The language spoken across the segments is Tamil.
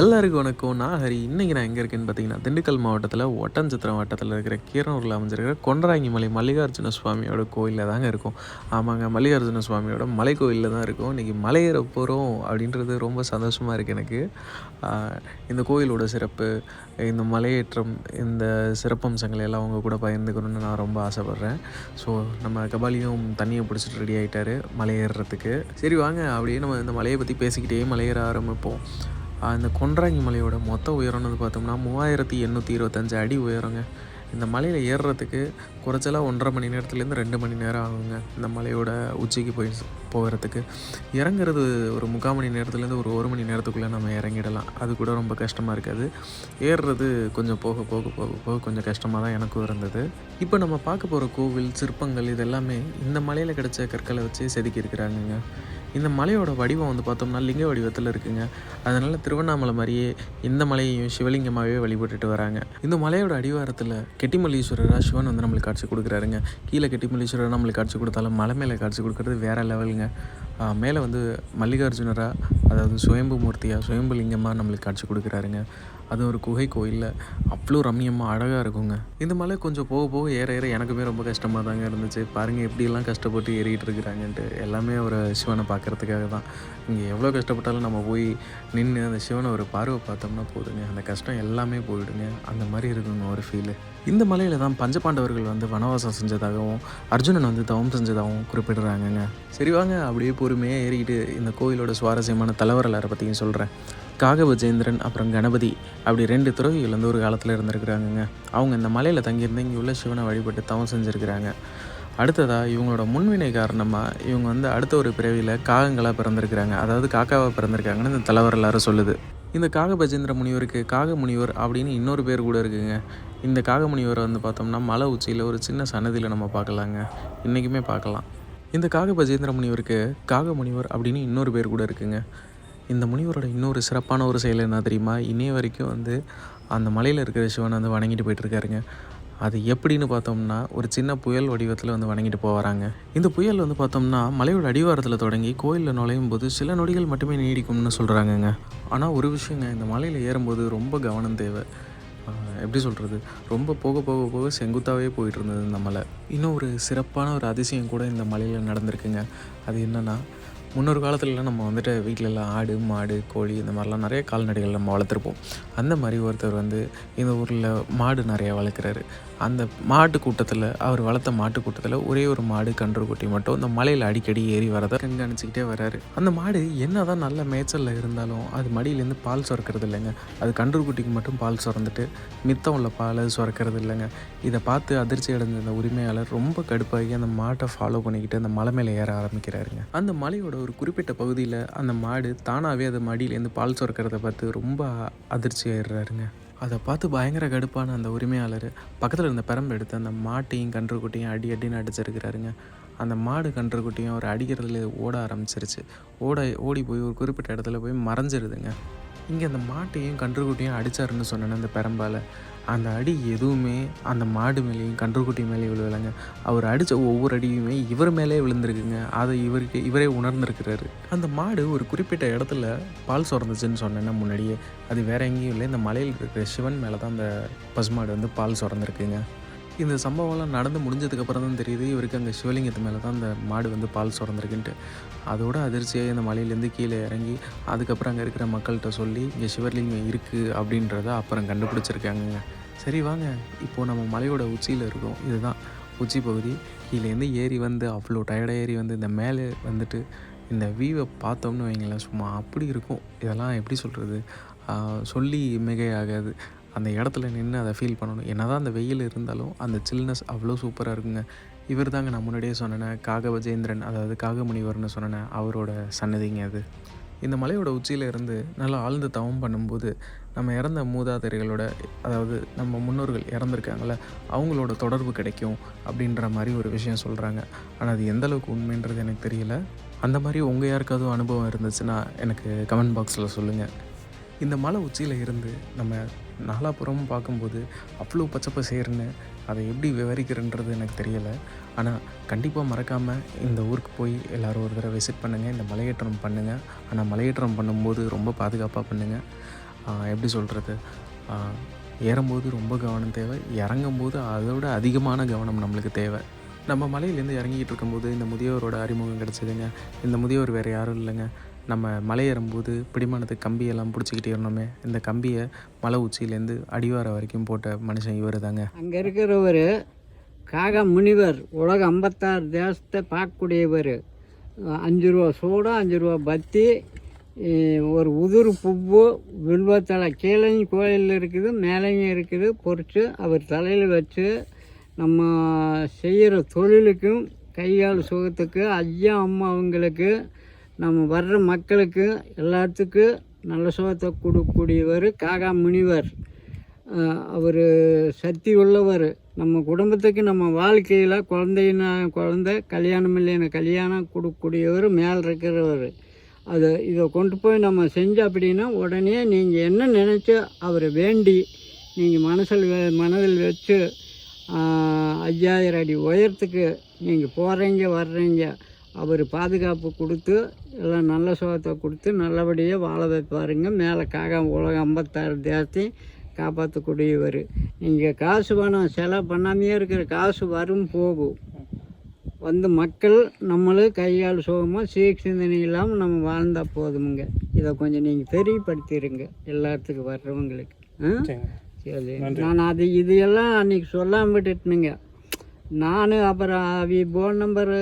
எல்லாருக்கும் வணக்கம். நான் ஹரி. இன்றைக்கி நான் எங்கே இருக்கேன்னு பார்த்தீங்கன்னா திண்டுக்கல் மாவட்டத்தில் ஒட்டன்சத்திரம் வட்டத்தில் இருக்கிற கீரனூரில் அமைஞ்சிருக்கிற கொண்டராங்கி மலை மல்லிகார்ஜுன சுவாமியோட கோயிலில் தாங்க இருக்கும். ஆமாங்க மல்லிகார்ஜுன சுவாமியோட மலை கோயிலில் தான் இருக்கும். இன்றைக்கி மலையேற போகிறோம் அப்படின்றது ரொம்ப சந்தோஷமாக இருக்குது எனக்கு. இந்த கோயிலோட சிறப்பு இந்த மலையேற்றம் இந்த சிறப்பம்சங்களை எல்லாம் அவங்க கூட பகிர்ந்துக்கணும்னு நான் ரொம்ப ஆசைப்பட்றேன். ஸோ நம்ம கபாலியும் தண்ணியை பிடிச்சிட்டு ரெடி ஆகிட்டாரு மலையேறுறதுக்கு சரி வாங்க. அப்படியே நம்ம இந்த மலையை பற்றி பேசிக்கிட்டே மலையேற ஆரம்பிப்போம். இந்த கொன்றாங்கி மலையோட மொத்த உயரம்னு பார்த்தோம்னா மூவாயிரத்தி எண்ணூற்றி இருபத்தஞ்சு அடி உயரங்க. இந்த மலையில் ஏறுறதுக்கு குறைச்சலாக ஒன்றரை மணி நேரத்துலேருந்து ரெண்டு மணி நேரம் ஆகுங்க இந்த மலையோட உச்சிக்கு போய் போகிறதுக்கு இறங்குறது ஒரு முக்கால் மணி நேரத்துலேருந்து ஒரு ஒரு மணி நேரத்துக்குள்ளே நம்ம இறங்கிடலாம். அது கூட ரொம்ப கஷ்டமாக இருக்காது. ஏறுறது கொஞ்சம் போக போக போக போக கொஞ்சம் கஷ்டமாக தான் எனக்கும் இருந்தது. இப்போ நம்ம பார்க்க போகிற கோவில் சிற்பங்கள் இதெல்லாமே இந்த மலையில் கிடைச்ச கற்களை வச்சு செதுக்கி இருக்கிறாங்கங்க இந்த மலையோட வடிவம் வந்து பார்த்தோம்னா லிங்க வடிவத்தில் இருக்குங்க. அதனால் திருவண்ணாமலை மாதிரியே இந்த மலையையும் சிவலிங்கமாகவே வழிபட்டுட்டு வராங்க. இந்த மலையோட அடிவாரத்தில் கெட்டிமல்லீஸ்வரராக சிவன் வந்து நம்மளுக்கு காட்சி கொடுக்குறாருங்க. கீழே கெட்டிமல்லீஸ்வரர் நம்மளுக்கு காட்சி கொடுத்தாலும் மலை மேலே காட்சி கொடுக்கறது வேறு லெவலுங்க. மேலே வந்து மல்லிகார்ஜுனராக அதாவது சுயம்பு மூர்த்தியாக சுயம்பு லிங்கமாக நம்மளுக்கு காட்சி கொடுக்குறாருங்க. அது ஒரு குகை கோயிலில். அவ்வளோ ரம்மியமாக அழகாக இருக்குங்க. இந்த மலை கொஞ்சம் போக போக ஏற ஏற எனக்குமே ரொம்ப கஷ்டமாக தாங்க இருந்துச்சு. பாருங்கள் எப்படிலாம் கஷ்டப்பட்டு ஏறிட்டு இருக்கிறாங்கன்ட்டு. எல்லாமே ஒரு சிவனை பார்க்கறதுக்காக தான். இங்கே எவ்வளோ கஷ்டப்பட்டாலும் நம்ம போய் நின்று அந்த சிவனை ஒரு பார்வை பார்த்தோம்னா போதுங்க. அந்த கஷ்டம் எல்லாமே போயிடுங்க. அந்த மாதிரி இருக்குங்க ஒரு ஃபீலு இந்த மலையில் தான் பஞ்சபாண்டவர்கள் வந்து வனவாசம் செஞ்சதாகவும் அர்ஜுனன் வந்து தவம் செஞ்சதாகவும் குறிப்பிடுறாங்கங்க. சரி வாங்க அப்படியே பொறுமையாக ஏறிக்கிட்டு இந்த கோயிலோட சுவாரஸ்யமான தலைவரலாரை பற்றியும் சொல்கிறேன் காக விஜேந்திரன் அப்புறம் கணபதி. அப்படி ரெண்டு துறவிகள் வந்து ஒரு காலத்தில் இருந்திருக்கிறாங்கங்க. அவங்க இந்த மலையில் தங்கியிருந்து இங்கே உள்ள சிவனை வழிபட்டு தவம் செஞ்சுருக்கிறாங்க. அடுத்ததாக இவங்களோட முன்வினை காரணமாக இவங்க வந்து அடுத்த ஒரு பிறவியில் காகங்களாக பிறந்திருக்கிறாங்க. அதாவது காக்காவாக பிறந்திருக்காங்கன்னு இந்த தலைவரலாறு சொல்லுது. இந்த காகபஜேந்திர முனிவருக்கு காக முனிவர் அப்படின்னு இன்னொரு பேர் கூட இருக்குங்க. இந்த காக முனிவரை வந்து பார்த்தோம்னா மலை உச்சியில் ஒரு சின்ன சன்னதியில் நம்ம பார்க்கலாங்க. இன்றைக்குமே பார்க்கலாம். இந்த காகபஜேந்திர முனிவருக்கு காக முனிவர் அப்படின்னு இன்னொரு பேர் கூட இருக்குங்க. இந்த முனிவரோட இன்னொரு சிறப்பான ஒரு செயல் என்ன தெரியுமா? இன்னைய வரைக்கும் வந்து அந்த மலையில் இருக்கிற சிவனை வந்து வணங்கிட்டு போயிட்டுருக்காருங்க அது எப்படின்னு பார்த்தோம்னா ஒரு சின்ன புயல் வடிவத்தில் வந்து வணங்கிட்டு போகிறாங்க இந்த புயல் வந்து பார்த்தோம்னா மலையோட அடிவாரத்தில் தொடங்கி கோயிலில் நுழையும் போது சில நொடிகள் மட்டுமே நீடிக்கும்னு சொல்கிறாங்கங்க ஆனால் ஒரு விஷயங்க இந்த மலையில் ஏறும்போது ரொம்ப கவனம் தேவை. எப்படி சொல்கிறது ரொம்ப போக போக போக செங்குத்தாகவே போயிட்டு இருந்தது இந்த மலை. இன்னும் ஒரு சிறப்பான ஒரு அதிசயம் கூட இந்த மலையில் நடந்திருக்குங்க. அது என்னென்னா முன்னொரு காலத்துலலாம் நம்ம வந்துட்டு வீட்டிலலாம் ஆடு மாடு கோழி இந்த மாதிரிலாம் நிறைய கால்நடைகள் நம்ம வளர்த்துருப்போம். அந்த மாதிரி ஒருத்தர் வந்து இந்த ஊரில் மாடு நிறையா வளர்க்குறாரு. அந்த மாட்டு கூட்டத்தில் அவர் வளர்த்த மாட்டு கூட்டத்தில் ஒரே ஒரு மாடு கன்று குட்டி மட்டும் இந்த மலையில் அடிக்கடி ஏறி வரதை கண்காணிச்சிக்கிட்டே வராரு. அந்த மாடு என்ன தான் நல்ல மேய்ச்சலில் இருந்தாலும் அது மடியிலேருந்து பால் சுரக்கிறது இல்லைங்க. அது கன்று குட்டிக்கு மட்டும் பால் சுரந்துட்டு மித்தம் உள்ள பால் அது சுரக்கிறது இல்லைங்க. இதை பார்த்து அதிர்ச்சி அடைஞ்ச அந்த உரிமையாளர் ரொம்ப கடுப்பாகி அந்த மாட்டை ஃபாலோ பண்ணிக்கிட்டு அந்த மலை மேலே ஏற ஆரம்பிக்கிறாருங்க. அந்த மலையோட ஒரு குறிப்பிட்ட பகுதியில் அந்த மாடு தானாகவே அது மடியிலேருந்து பால் சுரக்கிறத பார்த்து ரொம்ப அதிர்ச்சி ஆயிடுறாருங்க. அதை பார்த்து பயங்கர கடுப்பான அந்த உரிமையாளர் பக்கத்தில் இருந்த பெரம்பு எடுத்து அந்த மாட்டையும் கன்றுக்குட்டியும் அடி அடின்னு அடிச்சிருக்கிறாருங்க. அந்த மாடு கன்றுக்குட்டியும் அவர் அடிக்கிறதுல ஓட ஆரம்பிச்சிருச்சு. ஓட ஓடி போய் ஒரு குறிப்பிட்ட இடத்துல போய் மறைஞ்சிருதுங்க. இங்கே அந்த மாட்டையும் கன்றுக்குட்டியும் அடித்தாருன்னு சொன்னேன் அந்த பெரம்பால். அந்த அடி எதுவுமே அந்த மாடு மேலேயும் கன்றுக்குட்டி மேலேயும் விழுவலைங்க. அவர் அடித்த ஒவ்வொரு அடியுமே இவர் மேலே விழுந்திருக்குங்க. அதை இவருக்கு இவரே உணர்ந்திருக்கிறாரு. அந்த மாடு ஒரு குறிப்பிட்ட இடத்துல பால் சுரந்துச்சுன்னு சொன்னேன்னா முன்னாடியே. அது வேற எங்கேயும் இல்லை. இந்த மலையில் இருக்கிற சிவன் மேலே தான் அந்த பசுமாடு வந்து பால் சுரந்துருக்குங்க. இந்த சம்பவம்லாம் நடந்து முடிஞ்சதுக்கப்புறம் தான் தெரியுது இவருக்கு அங்கே சிவலிங்கத்து மேலே தான் அந்த மாடு வந்து பால் சுரந்துருக்குன்ட்டு. அதோட அதிர்ச்சியாக இந்த மலையிலேருந்து கீழே இறங்கி அதுக்கப்புறம் அங்கே இருக்கிற மக்கள்கிட்ட சொல்லி இங்கே சிவலிங்கம் இருக்குது அப்படின்றத அப்புறம் கண்டுபிடிச்சிருக்காங்க சரி வாங்க. இப்போது நம்ம மலையோட உச்சியில் இருக்கோம். இதுதான் உச்சி பகுதி. கீழேருந்து ஏறி வந்து அவ்வளோ டயர்டாக ஏறி வந்து இந்த மேலே வந்துட்டு இந்த வியூவை பார்த்தோம்னு வைங்களேன் சும்மா அப்படி இருக்கும். இதெல்லாம் எப்படி சொல்கிறது சொல்லி மிகையாகாது. அந்த இடத்துல நின்று அதை ஃபீல் பண்ணணும். என்ன தான் அந்த வெயில் இருந்தாலும் அந்த சில்னஸ் அவ்வளோ சூப்பராக இருக்குங்க. இவர் தாங்க நான் முன்னாடியே சொன்னேன் காகவஜேந்திரன் அதாவது காகமுனிவர்னு சொன்னேன் அவரோட சன்னதிங்க அது. இந்த மலையோட உச்சியில் இருந்து நல்லா ஆழ்ந்து தவம் பண்ணும்போது நம்ம இறந்த மூதாதையர்களோட அதாவது நம்ம முன்னோர்கள் இறந்துருக்காங்கள அவங்களோட தொடர்பு கிடைக்கும் அப்படின்ற மாதிரி ஒரு விஷயம் சொல்கிறாங்க ஆனால் அது எந்தளவுக்கு உண்மைன்றது எனக்கு தெரியல. அந்த மாதிரி உங்கள் யாருக்காவது அனுபவம் இருந்துச்சுன்னா எனக்கு கமெண்ட் பாக்ஸில் சொல்லுங்கள் இந்த மலை உச்சியில் இருந்து நம்ம நாலாப்புறமும் பார்க்கும்போது அவ்வளோ பச்சை பசேர்னு அதை எப்படி விவரிக்கிறன்றது எனக்கு தெரியலை. ஆனால் கண்டிப்பாக மறக்காமல் இந்த ஊருக்கு போய் எல்லோரும் ஒரு தடவை விசிட் பண்ணுங்கள் இந்த மலையேற்றம் பண்ணுங்கள் ஆனால் மலையேற்றம் பண்ணும்போது ரொம்ப பாதுகாப்பாக பண்ணுங்கள் எப்படி சொல்கிறது ஏறும்போது ரொம்ப கவனம் தேவை. இறங்கும்போது அதோட அதிகமான கவனம் நம்மளுக்கு தேவை. நம்ம மலையிலேருந்து இறங்கிக்கிட்டு இருக்கும்போது இந்த முதியோரோட அறிமுகம் கிடச்சிதுங்க. இந்த முதியோர் வேறு யாரும் இல்லைங்க. நம்ம மலை ஏறும்போது பிடிமானத்துக்கு கம்பியெல்லாம் பிடிச்சிக்கிட்டு ஏறணுமே இந்த கம்பியை மலை உச்சியிலேருந்து அடிவாரம் வரைக்கும் போட்ட மனுஷன் இவர் தாங்க அங்கே இருக்கிறவர் காக முனிவர் உலக ஐம்பத்தாறு தேசத்தை பார்க்கக்கூடியவர். அஞ்சு ரூபா சோடா அஞ்சு ரூபா பத்தி ஒரு உதிர் புவ்வு வில்வத்தலை கீழையும் கோயிலில் இருக்குது மேலேயும் இருக்குது பொறிச்சு அவர் தலையில் வச்சு நம்ம செய்கிற தொழிலுக்கும் கையால் சுகத்துக்கு ஐயா அம்மா அவங்களுக்கு நம்ம வர்ற மக்களுக்கு எல்லாத்துக்கும் நல்ல சுகத்தை கொடுக்கக்கூடியவர் காகா முனிவர். அவர் சக்தி உள்ளவர். நம்ம குடும்பத்துக்கு நம்ம வாழ்க்கையில் குழந்தையின குழந்தை கல்யாணம் இல்லைன்னு கல்யாணம் கொடுக்கக்கூடியவர் மேல் இருக்கிறவர். அதை இதை கொண்டு போய் நம்ம செஞ்சோம் அப்படின்னா உடனே நீங்கள் என்ன நினச்சோ அவரை வேண்டி நீங்கள் மனசில் மனதில் வச்சு ஐயாயிரம் அடி உயரத்துக்கு நீங்கள் போகிறீங்க வர்றீங்க. அவர் பாதுகாப்பு கொடுத்து எல்லாம் நல்ல சுகத்தை கொடுத்து நல்லபடியாக வாழ வைப்பாருங்க மேலே காக உலகம் ஐம்பத்தாறு தேசத்தையும் காப்பாற்றக்கூடியவர் நீங்கள் காசு பணம் செலவு பண்ணாமையே இருக்கிற காசு வரும் போகும். வந்து மக்கள் நம்மளும் கையால் சுகமாக சீக் சிந்தனை இல்லாமல் நம்ம வாழ்ந்தால் போதுமுங்க. இதை கொஞ்சம் நீங்கள் தெரியப்படுத்திடுங்க எல்லாத்துக்கும் வர்றவங்களுக்கு. ஆ? சரி. நான் அது இது எல்லாம் அன்றைக்கி சொல்லாமல் விட்டுட்டுனுங்க. நான் அப்புறம் அவி ஃபோன் நம்பரு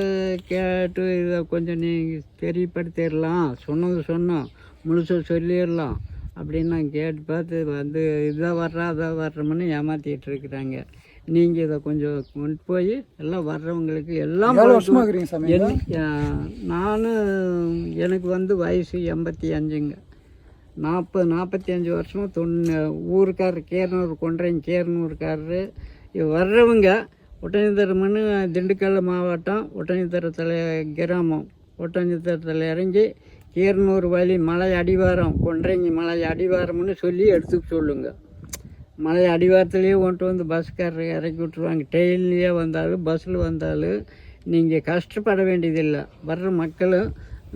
கேட்டு இதை கொஞ்சம் நீங்கள் தெரியப்படுத்திடலாம். சொன்னது சொன்னோம். முழுசாக சொல்லிடலாம். அப்படின்னு நான் கேட்டு பார்த்து வந்து இதை வர்றா அதை வர்றோம்னு ஏமாற்றிட்டு இருக்கிறாங்க. நீங்கள் இதை கொஞ்சம் கொண்டு போய் எல்லாம் வர்றவங்களுக்கு எல்லாம் நான் எனக்கு வந்து வயசு எண்பத்தி அஞ்சுங்க. நாற்பது நாற்பத்தி அஞ்சு வருஷமாக தொண்ணூ ஊருக்காரர் கேரனூர் கொன்றைங்க கேரனூருக்காரரு வர்றவங்க ஒட்டஞ்சத்திரம்னு திண்டுக்கல் மாவட்டம் ஒட்டஞ்சத்திரத்தில் கிராமம். ஒட்டஞ்சத்திரத்தில் இறங்கி கீரனூர் வழி மலை அடிவாரம் கொன்றைங்க மலை அடிவாரம்னு சொல்லி எடுத்துக்க சொல்லுங்க. மலை அடிவாரத்துலேயே கொண்டு வந்து பஸ்காரர் இறக்கி விட்ருவாங்க ட்ரெயின்லேயே வந்தாலும் பஸ்ஸில் வந்தாலும் நீங்கள் கஷ்டப்பட வேண்டியதில்லை. வர்ற மக்களும்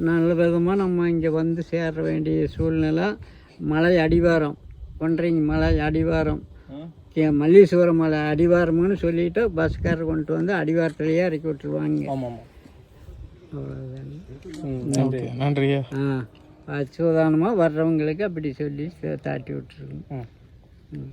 நல்ல விதமாக நம்ம இங்கே வந்து சேர வேண்டிய சூழ்நிலை. மலை அடிவாரம் கொன்றைங்க மலை அடிவாரம். கே- மல்லீஸ்வரம் மலை அடிவாரம்னு சொல்லிட்டு பஸ்காரர் கொண்டு வந்து அடிவாரத்துலேயே இறக்கி விட்டுருவாங்க. ஆமாம். அவ்வளோதாங்க நன்றி. நன்றியா. ஆ சூதானமாக வர்றவங்களுக்கு அப்படி சொல்லி தாட்டி விட்டுருங்க ம்.